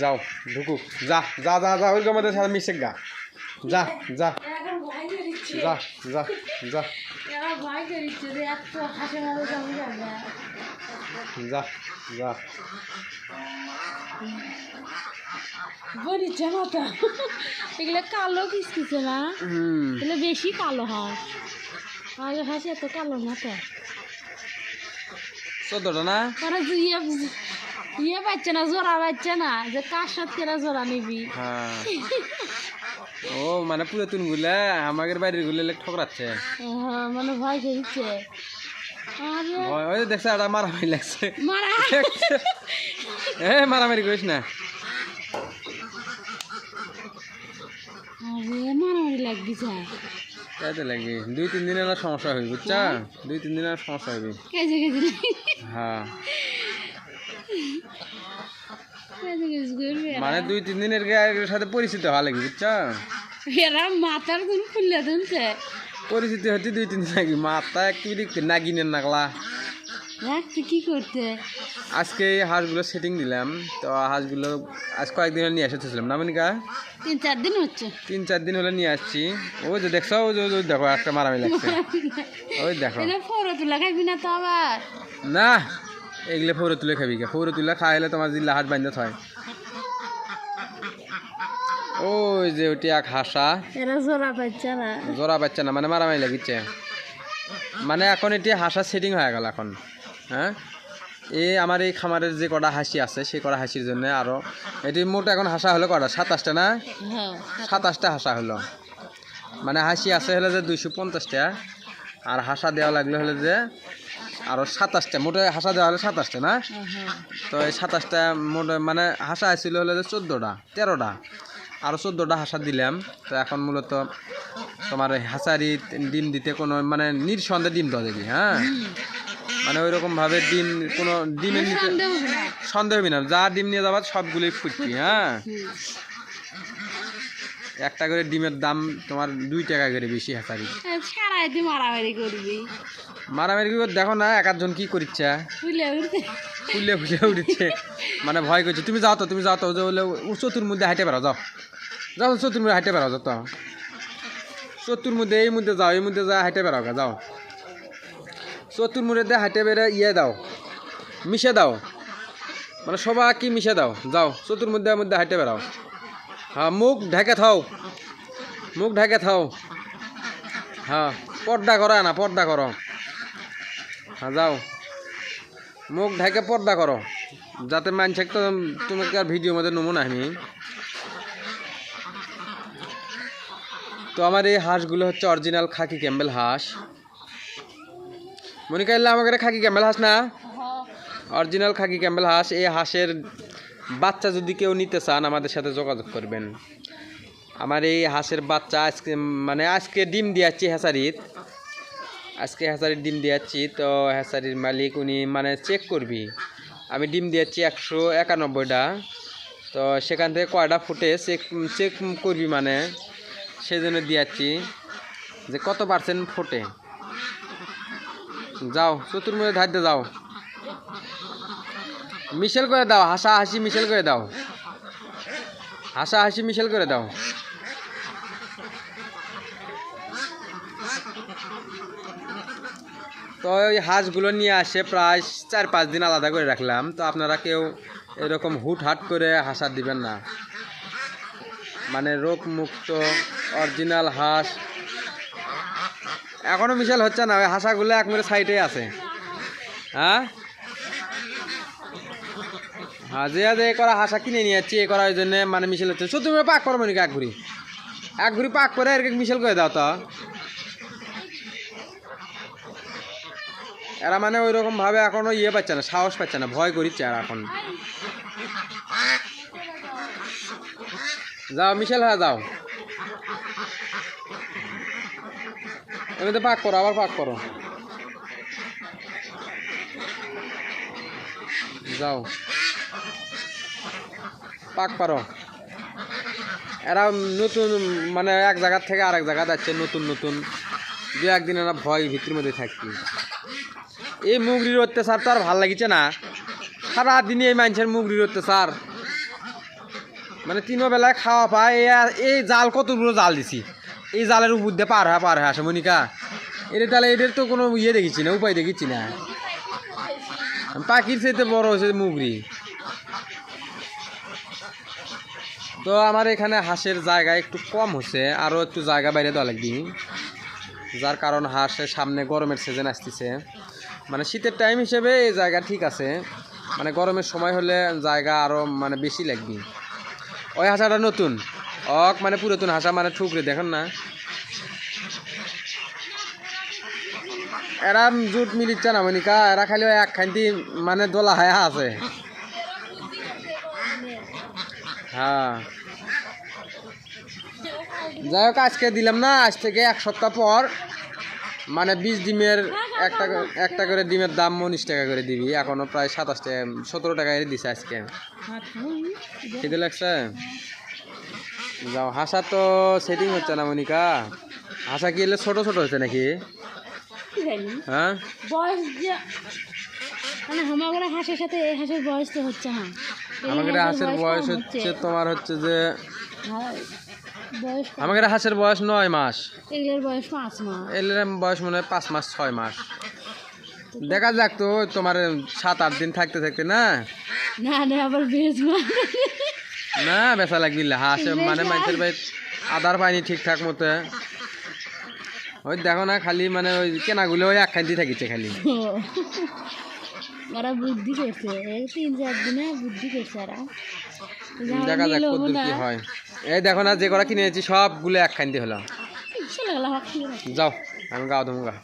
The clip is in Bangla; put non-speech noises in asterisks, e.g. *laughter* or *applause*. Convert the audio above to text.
যাও ঢুকুক যা যা যা যা ওই গমাদের সাথে মিশে গা। যা যা। যা যা যা। যে যা না তো এগুলো কালো কিসকিছে না? এগুলো বেশি কালো হয়। আগে হাসি এত কালো না তো। চোদ্দটা না? তারা ইয়ে পাচ্ছে না জোড়া পাচ্ছে না যে কার সাথে জোড়া নিবি? হ্যাঁ। ও মানে পুরাতনগুলা আমাদের বাড়িরগুলো ঠকরাচ্ছে। হ্যাঁ, মানে ভয় আরে। ওই- দেখছে একটা মারামারি লাগছে। মারা। *laughs* এ মারামারি করিস না। মারামারি লাগবি যায় তাই তো দুই তিন দিনের সমস্যা হইবে বুঝছা? দুই তিন দিনের সমস্যা হইবে হ্যাঁ। মানে দুই তিন দিনের সাথে পরিচিত হওয়া লাগবে বুঝছা? এরা মাথার দুন খুললে দুনছে পরিচিতি হচ্ছে দুই তিন দিন আগে। মাথা একটু দেখতে? নাগিনের নাগলা। কি করতে? আজকে এই হাঁসগুলো সেটিং দিলাম। তো হাঁসগুলো আজ কয়েকদিন নিয়ে এসেছিলাম না মনিকা? তিন চার দিন হচ্ছে। তিন চার দিন হলে নিয়ে আসছি। ওই যে দেখছ ওই যে ওই দেখো একটা মারামি লাগছে। ওই দেখো। ফোরো তুলা খাবি না তো আবার। না এগুলো ফৌরে তুলে খাবি কে ফৌরে তুলে খাইলে তোমার জিল্লা হাট বান্ধে হয় ওই যে ওটি এক হাসা। জোড়া পাচ্ছে না। জোড়া পাচ্ছে না মানে মারামারি লাগিচ্ছে মানে এখন এটি হাসা সেটিং হয়ে গেল এখন। হ্যাঁ? এই আমার এই খামারের যে কটা হাসি আছে সেই কটা হাসির জন্য আরও এটি মোট এখন হাসা হলো কটা? সাতাশটা না? হ্যাঁ সাতাশটা হাসা হলো। মানে হাসি আছে হলে যে দুইশো পঞ্চাশটা আর হাসা দেওয়া লাগল হলে যে আরও সাতাশটা মোটে হাসা দেওয়া হলে সাতাশটা না? তো এই সাতাশটা মোটে মানে হাসা আসছিল হলে যে চোদ্দোটা তেরোটা আরও চোদ্দোটা হাসা দিলাম। তো এখন মূলত তোমার হাসারি ডিম দিতে কোনো মানে নিঃসন্দেহে ডিম দেওয়া যাবে হ্যাঁ? মানে ওই রকমভাবে ডিম কোনো ডিমের নিতে সন্দেহ হবে না যা ডিম নিয়ে যাবার সবগুলোই ফুটবি হ্যাঁ। একটা করে ডিমের দাম তোমার দুই টাকা করে বেশি হাসারি সারাই তুই মারামারি করবি। মারামারি করে দেখো না এক আধজন কি করিচ্ছে বুঝলে ফুলে ফুলে উঠেছে। মানে ভয় করছে তুমি যাও তো তুমি যাও তো চতুর মধ্যে হাইটে বেড়াও যাও। যাও চতুর মধ্যে হাইটে বেড়াও যাও তো। চতুর মধ্যে এই মধ্যে যাও এই মধ্যে যা হাইটে বেড়াও গা, যাও। চতুর মধ্যে হাইটে বেড়ে ইয়ে দাও মিশে দাও। মানে সবাই কি মিশে দাও যাও। চতুর মধ্যে মধ্যে হাইটে বেড়াও। হ্যাঁ মুখ ঢেকে থাও। মুখ ঢেকে থাও। হ্যাঁ পর্দা করো না পর্দা করো। হ্যাঁ যাও। মুখ ঢেকে পর্দা করো। যাতে মানছে তো তোমাকে আর ভিডিও মধ্যে নমুনা আমি তো আমার এই হাঁসগুলো হচ্ছে অরিজিনাল খাকি ক্যাম্বেল হাঁস। মনে করলে আমাকে খাকি ক্যাম্বেল হাঁস না? অরিজিনাল খাকি ক্যাম্বেল হাঁস এই হাঁসের বাচ্চা যদি কেউ নিতে চান, আমাদের সাথে যোগাযোগ করবেন। আমার এই হাঁসের বাচ্চা আজকে মানে আজকে ডিম দিয়াচ্ছি হ্যাসারিত আজকে হ্যাসারির ডিম দিয়াচ্ছি তো হ্যাসারির মালিক উনি মানে চেক করবি। আমি ডিম দিয়াচ্ছি একশো একানব্বইটা। তো সেখান থেকে কয়টা ফুটে চেক চেক করবি মানে। সেই জন্য দিয়াচ্ছি যে কত পার্সেন্ট ফোটে? যাও, চতুর্মুখে ধার যাও। মিশেল করে দাও হাসা হাসি মিশেল করে দাও। হাসা হাসি মিশেল করে দাও। তো ওই হাঁসগুলো নিয়ে আসে, প্রায় চার পাঁচ দিন আলাদা করে রাখলাম। তো আপনারা কেউ এরকম হুট হাট করে হাসা দিবেন না। মানে রোগ মুক্ত অরিজিনাল হাঁস। এখনও মিশাল হচ্ছে না, ওই হাঁসাগুলো এক সাইডে আছে। হ্যাঁ? হ্যাঁ যে যে এ করা হাঁসা কিনে নিয়ে যাচ্ছি, এ করা ওই জন্য মানে মিশেল হচ্ছে। সত্যি তুমি পাক করো নাকি এক ঘুরি এক ঘুরি পাক করে আর মিশেল করে দাও তো। এরা মানে ওই রকম ভাবে এখনও ইয়ে পাচ্ছে না, সাহস পাচ্ছে না, ভয় করিচ্ছে আর এখন। যাও মিশেল হ্যাঁ যাও। এমনিতে পাক করো, আবার পাক করো। যাও। পাক পারো। এরা নতুন মানে এক জায়গা থেকে আরেক জায়গা যাচ্ছে, নতুন নতুন। দু একদিন এরা ভয় ভিতরের মধ্যে থাকছি এই মুগরির অত্যাচার তো আর ভালো লাগিছে না। সারাদিনই এই মানুষের মুগরির অত্যাচার। মানে তিনো বেলায় খাওয়া পায় এই জাল কতগুলো জাল দিছি? এই জালের উপর দিয়ে পার হ্যাঁ পার হ্যাঁ আসে, মনিকা। এটা তাহলে এদের তো কোনো ইয়ে দেখিছি না, উপায় দেখিছি না। পাখির চাইতে বড় হয়েছে মুগরি। তো আমার এখানে হাঁসের জায়গা একটু কম হচ্ছে আরও একটু জায়গা বাইরে দেওয়া লাগবে। যার কারণ হাঁসের সামনে গরমের সিজন আসতেছে। মানে শীতের টাইম হিসেবে এই জায়গা ঠিক আছে মানে গরমের সময় হলে জায়গা আরও মানে বেশি লাগবে। ওই হাঁসাটা নতুন, অক মানে পুরাতন হাঁসা মানে ঠুকরে, দেখেন না। এরা জুট মিলিচ্ছে না মনিকা এরা খালি এক খান্তি মানে দোলা হায়া আছে। হ্যাঁ। যাই হোক, আজকে দিলাম না, আজ থেকে এক সপ্তাহ পর। মানে বিশ ডিমের একটা একটা করে ডিমের দাম উনিশ টাকা করে দিবি, এখনও প্রায় সাতাশ টাকা, সতেরো টাকা দিছে আজকে। খেতে লাগছে যাও, হাসা তো সেটিং হচ্ছে না মনিকা। হাসা কি এলে ছোট ছোট হচ্ছে নাকি? হ্যাঁ? বয়স মানে সাথে হাঁসের বয়স তো হচ্ছে না। আমাকে হাঁসের বয়স হচ্ছে। তোমার হচ্ছে যে বয়স হাঁসের বয়স নয় মাস। এগুলোর বয়স পাঁচ মাস। এর বয়স মনে হয় পাঁচ মাস ছয় মাস। দেখা যাক তো তোমার সাত আট দিন থাকতে থাকতে না? না না আবার না বেচা লাগবি হাঁস মানে মানুষের ভাই আদার পানি ঠিকঠাক মতো। ওই দেখো না খালি মানে ওই কেনাগুলো ওই একখান্তি থাকিছে খালি। ওরা বুদ্ধি করছে। এই তিন চার দিনে বুদ্ধি করছে ওরা। দেখা যাক কদ্দূর কি হয়। এই দেখো না যে করা কিনে এনেছি সবগুলো খাইতে হলো। যাও আমি গা ধুমগা